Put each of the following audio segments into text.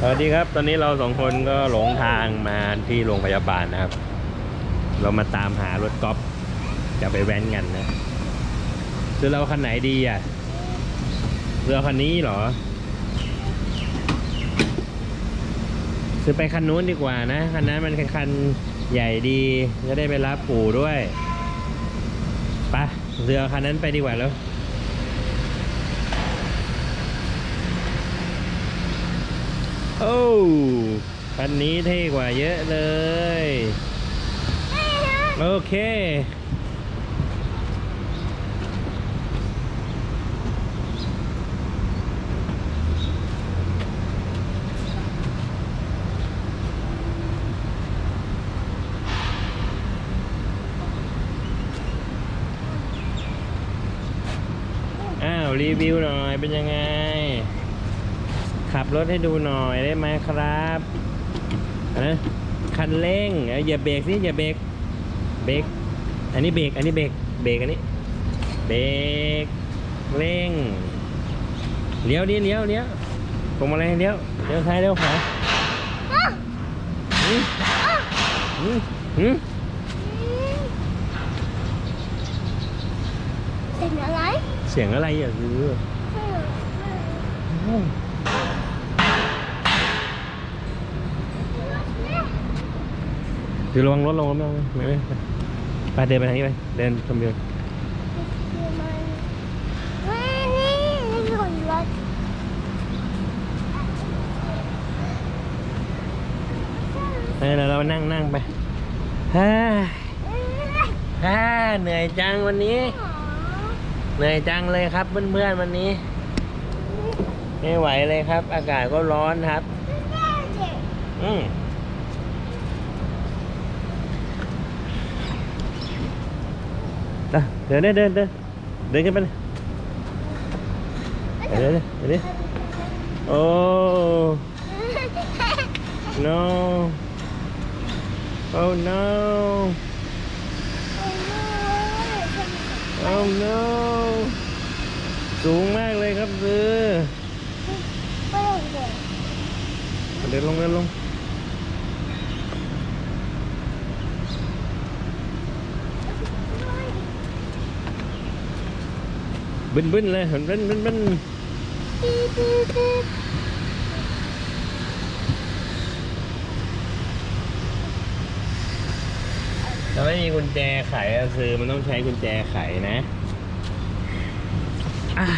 สวัสดีครับ ตอนนี้เราสองคนก็หลงทางมาที่โรงพยาบาลนะครับ เรามาตามหารถกอล์ฟจะไปแว้นกันนะคือเราคันไหนดีอะเรือคันนี้เหรอ ซื้อไปคันนู้นดีกว่านะคันนั้นมันคันใหญ่ดีจะได้ไปรับปู่ด้วยปะเรือคันนั้นไปดีกว่าแล้ว โอ้คันนี้เท่กว่าเยอะเลย โอเค อ้าว รีวิวหน่อย เป็นยังไง ขับรถให้ดูหน่อยได้ไหมครับนะคันเร่งเอ้ยอย่าเบรกสิอย่าเบรกเบรกอันนี้เบรกอันนี้เบรกเบรกอันนี้เบรกเร่งเลี้ยวดิเลี้ยวเลี้ยวผมอะไรเลี้ยวเลี้ยวซ้ายเลี้ยวขวาหืมหืมหืมเป็นอะไร เสียงอะไรอะคือ คือระวังรถระวังรถไม่ไม่ไม่ไปเดินไปทางนี้ไป เดินชมวิวเฮ้ยรถเออเดี๋ยวเรานั่งนั่งไปฮ่าฮ่าเหนื่อยจังวันนี้ เหนื่อยจังเลยครับเพื่อนๆวันนี้ ไม่ไหวเลยครับ อากาศก็ร้อนครับ อืมอะ เดินเดินเดินเดินเดินกันไปเลยเดินเดินเดินเดินโอ้ no oh no oh no สูงมากเลยครับซื้อเดินลงเดินลง บึ้นบึ้นเลยเห็นบึ้นบึ้นบึ้นถ้าไม่มีกุญแจไขก็คือมันต้องใช้กุญแจไขนะอะ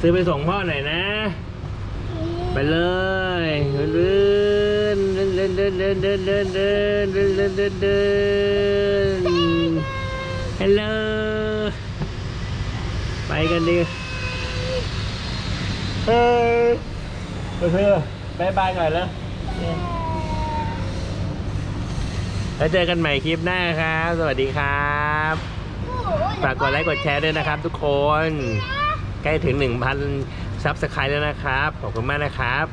ซื้อไปส่งพ่อหน่อยนะ ไปเลยเดินเดินเดินเดินเดินเดินเดินเดินเดินเดินเดินเดินฮัลโหลไป กันดิเฮ้ยเพื่อนบายบายก่อนแล้วแล้วเจอกันใหม่คลิปหน้าครับ สวัสดีครับฝากกดไลค์กดแชร์ด้วยนะครับ ทุกคน ใกล้ถึง 1,000ซับสไครต์แล้วนะครับ ขอบคุณมากนะครับ